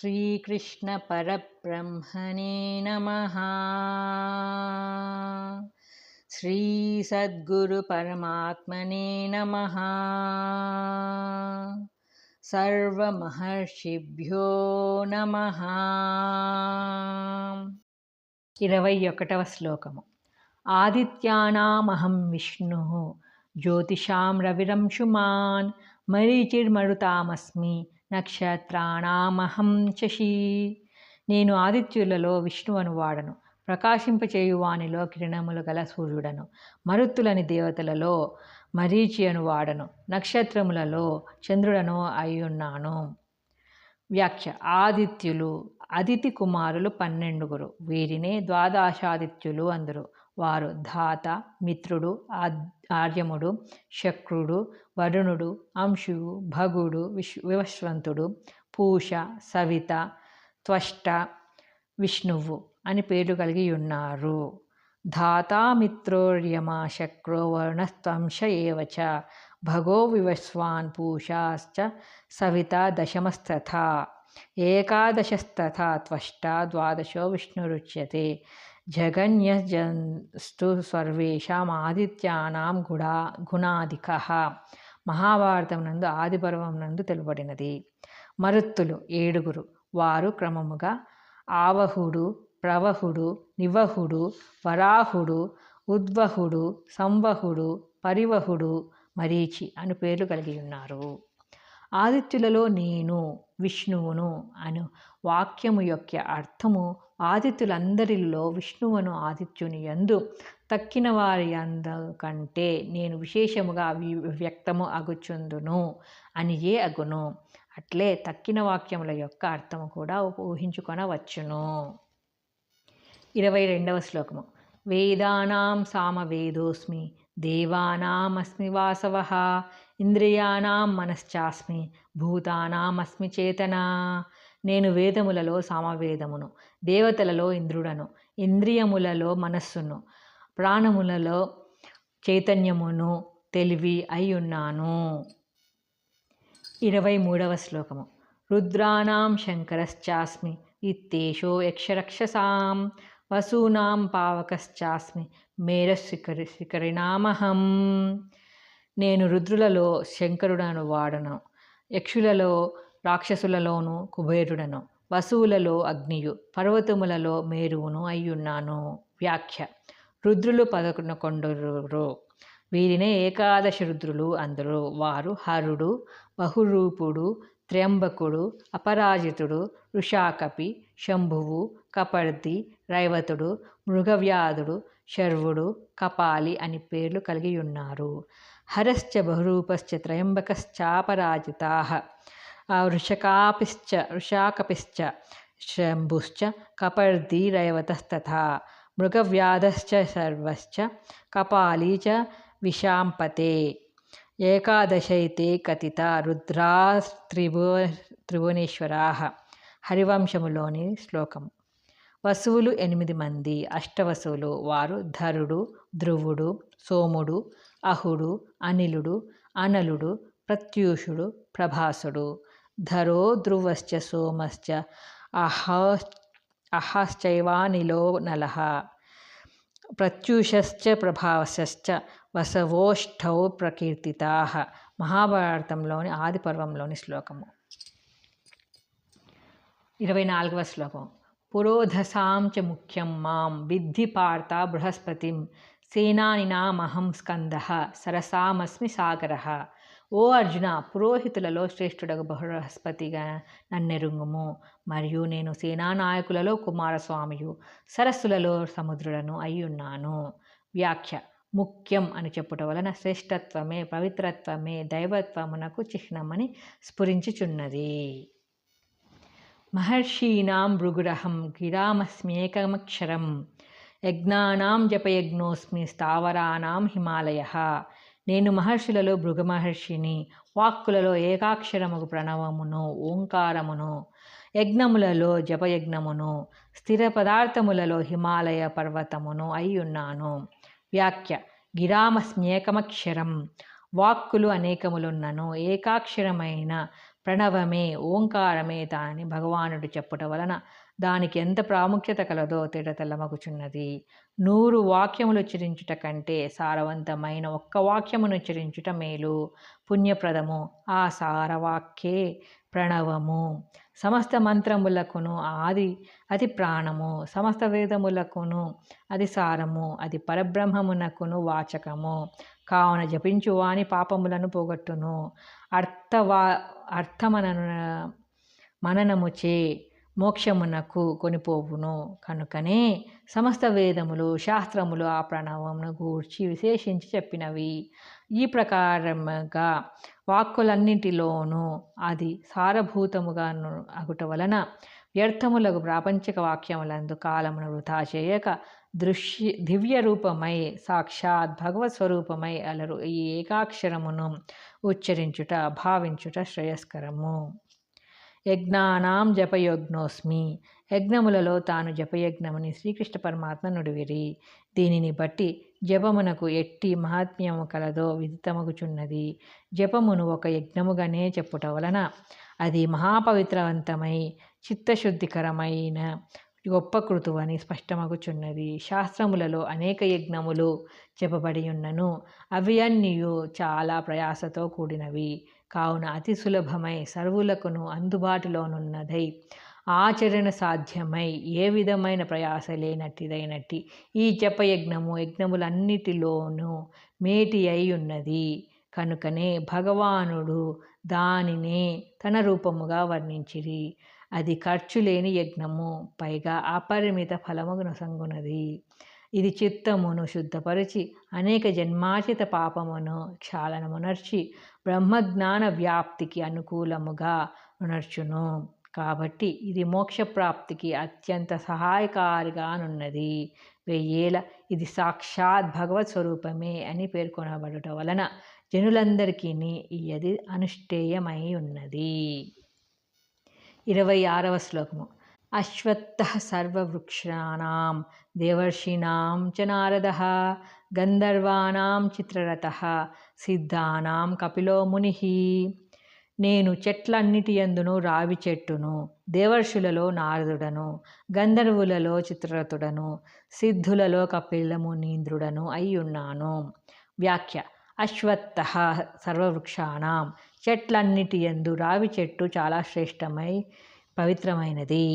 श्रीकृष्णपरब्रह्मणे नमः श्रीसद्गुरुपरमात्मने नमः సర్వమహర్షిభ్యో నమ ఇరవై ఒకటవ శ్లోకము ఆదిత్యానామహం విష్ణు జ్యోతిషాం రవిరంశుమాన్ మరీచిర్మరుతామస్మి నక్షత్రాణామహం శశి నేను ఆదిత్యులలో విష్ణువను వాడను. ప్రకాశింపచేయువానిలో కిరణములు గల సూర్యుడను. మరుత్తులని దేవతలలో మరీచియను వాడను. నక్షత్రములలో చంద్రుడను అయ్యున్నాను. వ్యాఖ్య. ఆదిత్యులు అదితి కుమారులు పన్నెండుగురు. వీరినే ద్వాదశాదిత్యులు అందరు. వారు ధాత మిత్రుడు ఆర్యముడు శక్రుడు వరుణుడు అంశువు భగుడు విశ్వ వివశ్వంతుడు పూష సవిత త్వష్ట విష్ణువు అని పేర్లు కలిగి ఉన్నారు. ధాతామిత్రోర్యమా శక్రో వరుణస్త్వంశ ఏవచ భగో వివస్వాన్ పూషాశ్చ సవిత దశమస్తథ ఏకాదశస్తథ త్వష్ట ద్వాదశో విష్ణురుచ్యతే జగన్యజస్తు సర్వేషాం ఆదిత్యానాం గుడా గుణాధిక మహాభారతం నందు ఆదిపర్వం నందు తెలుపడినది మరుత్తులు ఏడుగురు. వారు క్రమముగా ఆవహుడు ప్రవహుడు నివహుడు వరాహుడు ఉద్వహుడు సంవహుడు పరివహుడు మరీచి అను పేర్లు కలిగి ఉన్నారు. ఆదిత్యులలో నేను విష్ణువును అను వాక్యము యొక్క అర్థము ఆదిత్యులందరిలో విష్ణువును ఆదిత్యుని ఎందు తక్కిన వారి అందకంటే నేను విశేషముగా వ్యక్తము అగుచుందును అని ఏ అగును? అట్లే తక్కిన వాక్యముల యొక్క అర్థము కూడా ఊహించుకొనవచ్చును. ఇరవై రెండవ శ్లోకము. వేదానాం సామవేదోస్మి దేవానామస్మి వాసవ ఇంద్రియాణం మనశ్చాస్మి భూతానామస్మి చేతన? నేను వేదములలో సామవేదమును దేవతలలో ఇంద్రుడను ఇంద్రియములలో మనస్సును ప్రాణములలో చైతన్యమును తెలివి అయి ఉన్నాను ఇరవై మూడవ శ్లోకము. రుద్రాణం శంకరశ్చాస్మి ఇత్తేషో యక్షరక్షసాం వసూనాం పావకశ్చాస్మి మేరశిఖరి శిఖరినామహం. నేను రుద్రులలో శంకరుడను వాడను యక్షులలో రాక్షసులలోను కుబేరుడను వసువులలో అగ్నియు పర్వతములలో మేరువును అయ్యున్నాను. వ్యాఖ్య. రుద్రులు పదకొండురు వీరినే ఏకాదశ రుద్రులు అందరూ. వారు హరుడు బహురూపుడు త్ర్యంబకుడు అపరాజితుడు ఋషాకపి శంభువు కపర్ది రైవతుడు మృగవ్యాధుడు శర్వుడు కపాలి అని పేర్లు కలిగి ఉన్నారు హరశ్చ బహురూపశ్చ త్రయంబకశ్చాపరాజితా. వృషకాపిశ్చ వృషాకపిశ్చ శంభుశ్చ కపర్దీరయవతస్తథా మృగవ్యాధశ్చ సర్వశ్చ కపాలీ చ విషాంపతే ఏకాదశైతే కథిత రుద్రా త్రిభువ త్రిభువనేశ్వరా హరివంశములోని శ్లోకం వసువులు ఎనిమిది మంది అష్టవసువులు వారు ధరుడు ధ్రువుడు సోముడు అహుడు అనిలుడు అనలుడు ప్రత్యూషుడు ప్రభాసుడు ధరో ధ్రువశ్చ సోమశ్చ అహ అహశ్చైవానిలో నల ప్రత్యూషశ్చ ప్రభాసశ్చ వసవోష్ఠౌ ప్రకీర్తితా మహాభారతంలోని ఆది పర్వంలోని శ్లోకము। ఇరవై నాలుగవ శ్లోకం. పురోధసాం చ ముఖ్యం మాం విద్ధి పార్త బృహస్పతిం సేనానినామహం స్కంద సరసామస్మి సాగర। ఓ అర్జున పురోహితులలో శ్రేష్ఠుడగు బృహస్పతిగా నన్నెరుంగుము. మరియు నేను సేనానాయకులలో కుమారస్వామియు సరస్సులలో సముద్రులను అయ్యున్నాను. వ్యాఖ్య ముఖ్యం అని చెప్పుట వలన శ్రేష్టత్వమే పవిత్రత్వమే దైవత్వమునకు చిహ్నమని స్ఫురించుచున్నది. మహర్షీణాం భృగురహం గిరామస్మ్యేకమక్షరం యజ్ఞానాం జపయజ్ఞోస్మి స్థావరానాం హిమాలయ. నేను మహర్షులలో భృగమహర్షిని వాక్కులలో ఏకాక్షరముకు ప్రణవమును ఓంకారమును యజ్ఞములలో జపయజ్ఞమును స్థిర పదార్థములలో హిమాలయ పర్వతమును అయ్యున్నాను. వ్యాఖ్య గిరామస్మ్యేకమక్షరం వాక్కులు అనేకములున్నను ఏకాక్షరమైన ప్రణవమే ఓంకారమే దాని భగవానుడు చెప్పుట వలన దానికి ఎంత ప్రాముఖ్యత కలదో తెల్లమగుచున్నది. నూరు వాక్యములు ఉచ్చరించుట కంటే సారవంతమైన ఒక్క వాక్యమును ఉచ్చరించుట మేలు. పుణ్యప్రదము. ఆ సారవాక్యే ప్రణవము. సమస్త మంత్రములకును ఆది అది ప్రాణము. సమస్త వేదములకును అది సారము. అది పరబ్రహ్మమునకును వాచకము. కావున జపించు వాని పాపములను పోగొట్టును. అర్థవా అర్థమన మననముచే మోక్షమునకు కొనిపోవును. కనుకనే సమస్త వేదములు శాస్త్రములు ఆ ప్రణవమును గూర్చి విశేషించి చెప్పినవి. ఈ ప్రకారముగా వాక్కులన్నింటిలోనూ అది సారభూతముగా అగుట వలన వ్యర్థములకు ప్రాపంచిక వాక్యములందు కాలమును వృధా చేయక దృశ్య దివ్య రూపమై సాక్షాత్ భగవత్ స్వరూపమై అలరు ఈ ఏకాక్షరమును ఉచ్చరించుట భావించుట శ్రేయస్కరము. యజ్ఞానాం జపయజ్ఞోస్మి. యజ్ఞములలో తాను జపయజ్ఞముని శ్రీకృష్ణ పరమాత్మ నుడివిరి. దీనిని బట్టి జపమునకు ఎట్టి మహాత్మ్యము కలదో విదితమగుచున్నది. జపమును ఒక యజ్ఞముగానే చెప్పుట వలన అది మహాపవిత్రవంతమై చిత్తశుద్ధికరమైన గొప్ప కృతువని స్పష్టమగుచున్నది. శాస్త్రములలో అనేక యజ్ఞములు చెప్పబడి ఉన్నను అవి అన్నీయు చాలా ప్రయాసతో కూడినవి. కావున అతి సులభమై సర్వులకును అందుబాటులోనున్నదై ఆచరణ సాధ్యమై ఏ విధమైన ప్రయాస లేనట్టిదైనట్టి ఈ జపయజ్ఞము యజ్ఞములన్నిటిలోనూ మేటి అయి ఉన్నది కనుకనే భగవానుడు దానినే తన రూపముగా వర్ణించిరి. అది ఖర్చు లేని యజ్ఞము పైగా అపరిమిత ఫలమును సంగునది ఇది చిత్తమును శుద్ధపరిచి అనేక జన్మాచిత పాపమును క్షాళనమునర్చి బ్రహ్మజ్ఞాన వ్యాప్తికి అనుకూలముగా ఉనర్చును కాబట్టి ఇది మోక్షప్రాప్తికి అత్యంత సహాయకారిగానున్నది వెయ్యేల ఇది సాక్షాత్ భగవత్ స్వరూపమే అని పేర్కొనబడుట వలన జనులందరికీ ఇది అనుష్ఠేయమై ఉన్నది. ఇరవై ఆరవ శ్లోకము. అశ్వత్థ సర్వవృక్షాణం దేవర్షీణాం చ నారద గంధర్వాణం చిత్రరథ సిద్ధానాం కపిలో ముని నేను చెట్లన్నిటి ఎందును రావి చెట్టును దేవర్షులలో నారదుడను గంధర్వులలో చిత్రరథుడను సిద్ధులలో కపిలమునీంద్రుడను అయ్యున్నాను. వ్యాఖ్య అశ్వత్థ సర్వవృక్షాణం చెట్లన్నిటి ఎందు రావి చెట్టు చాలా శ్రేష్టమై పవిత్రమైనది.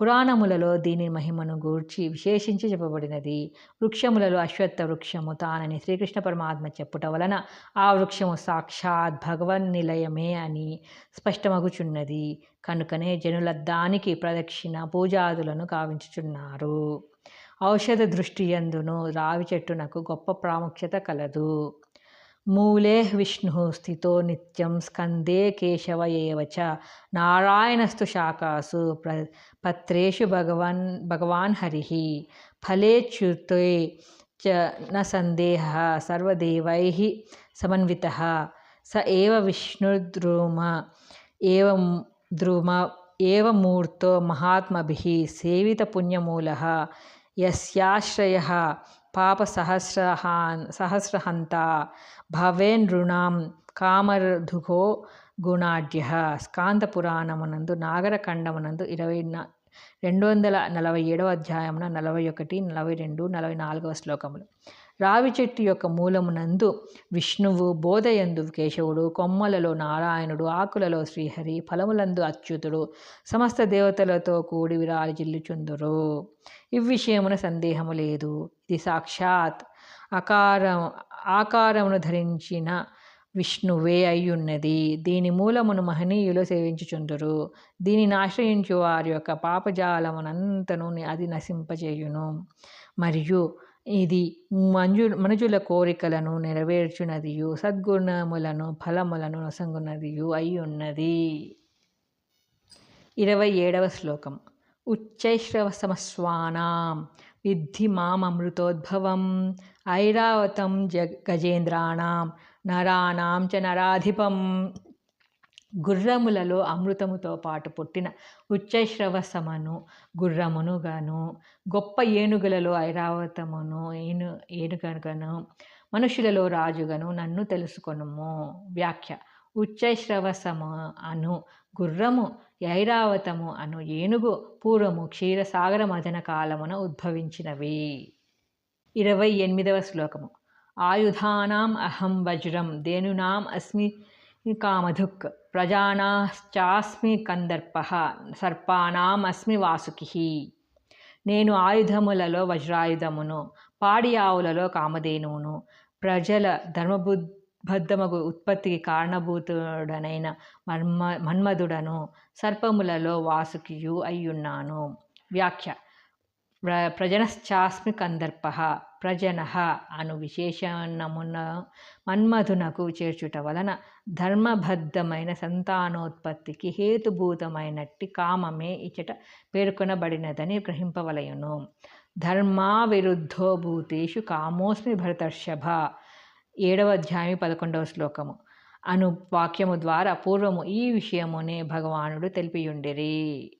పురాణములలో దీని మహిమను గూర్చి విశేషించి చెప్పబడినది. వృక్షములలో అశ్వత్థ వృక్షము తానని శ్రీకృష్ణ పరమాత్మ చెప్పుట వలన ఆ వృక్షము సాక్షాత్ భగవన్ నిలయమే అని స్పష్టమగుచున్నది. కనుకనే జనుల దానికి ప్రదక్షిణ పూజాదులను కావించుచున్నారు ఔషధ దృష్టియందును రావి చెట్టునకు గొప్ప ప్రాముఖ్యత కలదు. मूले विष्णु स्थितो नित्यं स्कंदे केशव एव च। नारायणस्तु शाकासु प्र, पत्रेषु भगवान् भगवान् हरिः। फलेच्युते च न सन्देहः, सर्वदेवैः समन्वितः। स एव विष्णुद्रुम एवं द्रुम एवमूर्तो महात्मभिः सेवितपुण्यमूलः। यस्याश्रयः పాప సహస్రహాన్ సహస్రహంత సహస్రహంత భవేనృణాం కామర్ధుగో గుణాఢ్య స్కాంత పురాణమునందు నాగరఖండమునందు ఇరవై రెండు వందల నలభై ఏడవ అధ్యాయమున నలభై ఒకటి నలభై రెండు నలభై నాలుగవ శ్లోకములు. రావి చెట్టు యొక్క మూలమునందు విష్ణువు బోధయందు కేశవుడు కొమ్మలలో నారాయణుడు ఆకులలో శ్రీహరి ఫలములందు అచ్యుతుడు సమస్త దేవతలతో కూడి విరాలి జిల్లుచుందురు ఈ విషయమున సందేహము లేదు. ఇది సాక్షాత్ ఆకారం ఆకారమును ధరించిన విష్ణువే అయ్యున్నది. దీని మూలమును మహనీయులు సేవించుచుందురు. దీనిని ఆశ్రయించు వారి యొక్క పాపజాలమునంతను అది నశింపజేయును. మరియు ఇది మంజు మనుజుల కోరికలను నెరవేర్చునదియు సద్గుణములను ఫలములను నొసంగునదియు అయి ఉన్నది ఇరవై ఏడవ శ్లోకం. ఉచ్చైశ్రవసమస్వానాం విద్ధి మామృతోద్భవం ఐరావతం జ గజేంద్రాణం నరాణం చ నరాధిపం గుర్రములలో అమృతముతో పాటు పుట్టిన ఉచ్చశ్రవసమను గుర్రమును గాను గొప్ప ఏనుగులలో ఐరావతమును ఏను ఏనుగను మనుషులలో రాజుగను నన్ను తెలుసుకొనుము. వ్యాఖ్య. ఉచ్చశ్రవసము అను గుర్రము ఐరావతము అను ఏనుగు పూర్వము క్షీరసాగర మదన కాలమున ఉద్భవించినవి. ఇరవై ఎనిమిదవ శ్లోకము. ఆయుధానాం అహం వజ్రం దేనునాం అస్మి కామధుక్. ప్రజానాశ్చాస్మి కందర్ప సర్పానామస్మి వాసుకి. నేను ఆయుధములలో వజ్రాయుధమును పాడి ఆవులలో కామధేనువును ప్రజల ధర్మబుద్ధమగు ఉత్పత్తికి కారణభూతుడనైన మన్మ మన్మధుడను సర్పములలో వాసుకియు అయ్యున్నాను. వ్యాఖ్య. ప్ర ప్రజనశ్చాస్మి కందర్ప ప్రజన అను విశేషణమున మన్మధునకు చేర్చుట వలన ధర్మబద్ధమైన సంతానోత్పత్తికి హేతుభూతమైనట్టి కామమే ఇచ్చట పేర్కొనబడినదని గ్రహింపవలయును ధర్మా భూతేషు కామోస్మి భరతర్షభ. ఏడవ అధ్యాయం పదకొండవ శ్లోకము. అను వాక్యము ద్వారా పూర్వము ఈ విషయమునే భగవానుడు తెలిపియుండిరి.